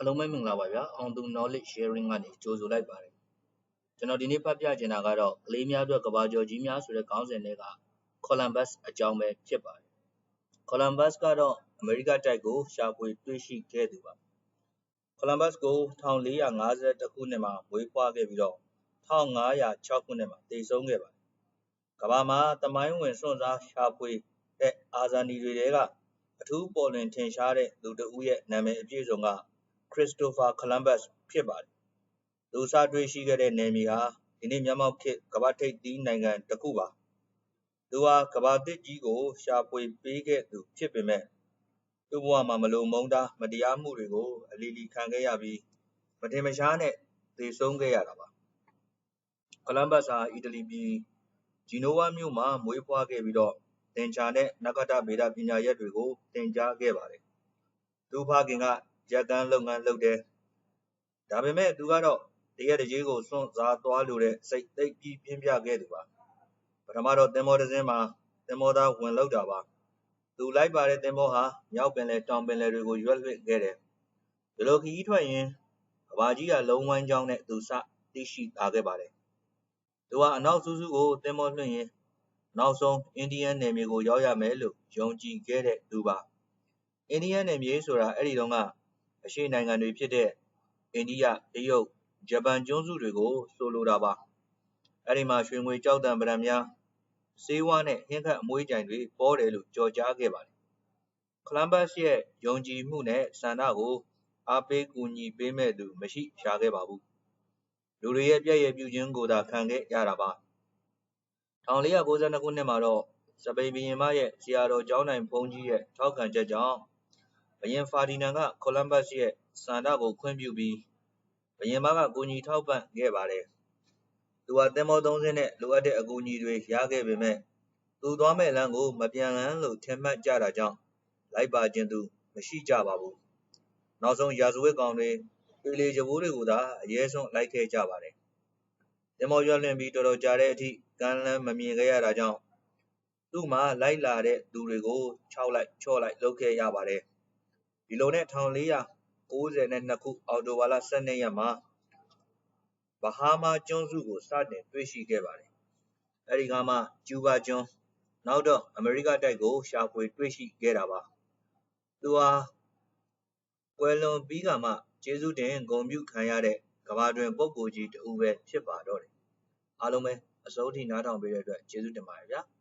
အားလုံးပဲမင်္ဂလာပါဗျာအောင်သူ knowledge sharing ကနေကြိုဆိုလိုက်ပါတယ်ကျွန်တော်ဒီနေ့ဖတ်ပြချင်တာကတော့ကလေးများအတွက်ကဘာကျော်ကြီးများဆိုတဲ့ခေါင်းစဉ်တွေက Columbus အကြောင်းပဲဖြစ်ပါတယ် Columbus ကတော့အမေရိကတိုက်ကိုရှာဖွေတွေ့ရှိခဲ့သူပါ Columbus ကို1452ခုနှစ်မှာမွေးဖွားခဲ့ပြီးတော့1506ခုနှစ်မှာတည်ဆုံးခဲ့ပါတယ်ကဘာမှာတမိုင်းဝင်စွန့်စားရှာဖွေတဲ့အာဇာနည်တွေတဲကအထူးပေါ်လွင်ထင်ရှားတဲ့လူတဦးရဲ့နာမည်အပြည့်စုံက Christopher Columbus ဖြစ်ပါတယ်။သူစတွေ့ရှိခဲ့တဲ့နယ်မြေဟာဒီနေ့မျက်မှောက်ခေတ်ကမ္ဘာ့ထိပ်သီးနိုင်ငံတစ်ခုပါ။သူဟာကမ္ဘာသစ်ကြီးကိုရှာဖွေပေးခဲ့သူဖြစ်ပေမဲ့သူ့ဘဝမှာမလိုမုန်းတားမတရားမှုတွေကိုအလီလီခံခဲ့ရပြီးမတင်မရှားနဲ့သေဆုံးခဲ့ရတာပါ။ Columbus ဟာအီတလီပြည်ဂျီနိုဝါမြို့မှာမွေးဖွားခဲ့ပြီးတော့သင်္ချာနဲ့နက္ခတ္တဗေဒပညာရပ်တွေကိုသင်ကြားခဲ့ပါတယ်။သူ့ဖခင်က ရက်ကန်းလုပ်ငန်းလုပ်တယ်။ဒါပေမဲ့သူကတော့တရက်တကြေးကိုစွန့်စားသွားလိုတဲ့စိတ်သိပ်ပြီးပြင်းပြခဲ့သူပါ။ပထမတော့သင်္ဘောတစ်စင်းမှာသင်္ဘောသားဝင်လုပ်တာပါ။သူလိုက်ပါတဲ့သင်္ဘောဟာမြောက်ပင်လယ်တောင်ပင်လယ်တွေကိုရွက်လွှင့်ခဲ့တယ်။ဒီလိုခရီးထွက်ရင်ကဘာကြီးကလုံးဝိုင်းကြောင်းနဲ့သူစသိရှိလာခဲ့ပါတယ်။သူဟာအနောက်စူးစူးကိုသင်္ဘောလွှင့်ရင်နောက်ဆုံးအိန္ဒိယနယ်မြေကိုရောက်ရမယ်လို့ယုံကြည်ခဲ့တဲ့သူပါ။အိန္ဒိယနယ်မြေဆိုတာအဲ့ဒီတုန်းက အရှေ့နိုင်ငံတွေဖြစ်တဲ့ အိန္ဒိယ၊တရုတ်၊ဂျပန်ကျွန်းစုတွေကို ဆိုလိုတာပါ။အဲဒီမှာ ရွှေငွေကျောက်သံပတံများ၊ဆေးဝါးနဲ့ ဟင်းခတ်အမွှေးကြိုင်တွေ ပေါတယ်လို့ ကျော်ကြားခဲ့ပါတယ်။ Columbus ရဲ့ ယုံကြည်မှုနဲ့ ဆန္ဒကို အားပေးကူညီပေးမယ့်သူ မရှိရှာခဲ့ပါဘူး။လူတွေရဲ့ ပြက်ရယ်ပြုခြင်းကိုသာ ခံခဲ့ရတာပါ။1492ခုနှစ်မှာတော့ စပိန်ဘုရင်မရဲ့ ဆရာတော်ကျောင်းထိုင်ဘုန်းကြီးရဲ့ ထောက်ခံချက်ကြောင့် ဘုရင်ဖာဒီနန်က Columbus ရဲ့ဆန္ဒကိုခွင့်ပြုပြီးဘုရင်မကကူညီထောက်ပံ့ခဲ့ပါတယ်။သူဟာသင်္ဘောသုံးစင်းနဲ့လိုအပ်တဲ့အကူအညီတွေရခဲ့ပေမဲ့သူသွားမယ့်လမ်းကိုမပြန်လမ်းလို့ထင်မှတ်ကြတာကြောင့်လိုက်ပါခြင်းသူမရှိကြပါဘူး။နောက်ဆုံးရာဇဝတ်ကောင်တွေပေလေကြိုးတွေကိုသာအရဲစွန့်လိုက်ခဲ့ကြပါတယ်။သင်္ဘောရွက်လွှင့်ပြီးတော်တော်ကြာတဲ့အထိကမ်းလှမ်းမမြင်ခဲ့ရတာကြောင့်သူ့မှာလိုက်လာတဲ့သူတွေကိုခြောက်လိုက်ချော့လိုက်လုပ်ခဲ့ရပါတယ်။ ဒီလိုနဲ့1492ခုအောက်တိုဘာလ12ရက်မှာဘဟားမားကျွန်းစုကိုစတင်တွေ့ရှိခဲ့ပါတယ်။အဲဒီကမှကျူးဘားကျွန်းနောက်တော့အမေရိကတိုက်ကိုရှာဖွေတွေ့ရှိခဲ့တာပါ။သူဟာကွယ်လွန်ပြီးကမှကျေးဇူးတင်ဂုဏ်ပြုခံရတဲ့ကမ္ဘာတွင်ပုဂ္ဂိုလ်ကြီးတစ်ဦးပဲဖြစ်ပါတော့တယ်။အားလုံးပဲအဆုံးထိနားထောင်ပေးတဲ့အတွက်ကျေးဇူးတင်ပါတယ်ဗျာ။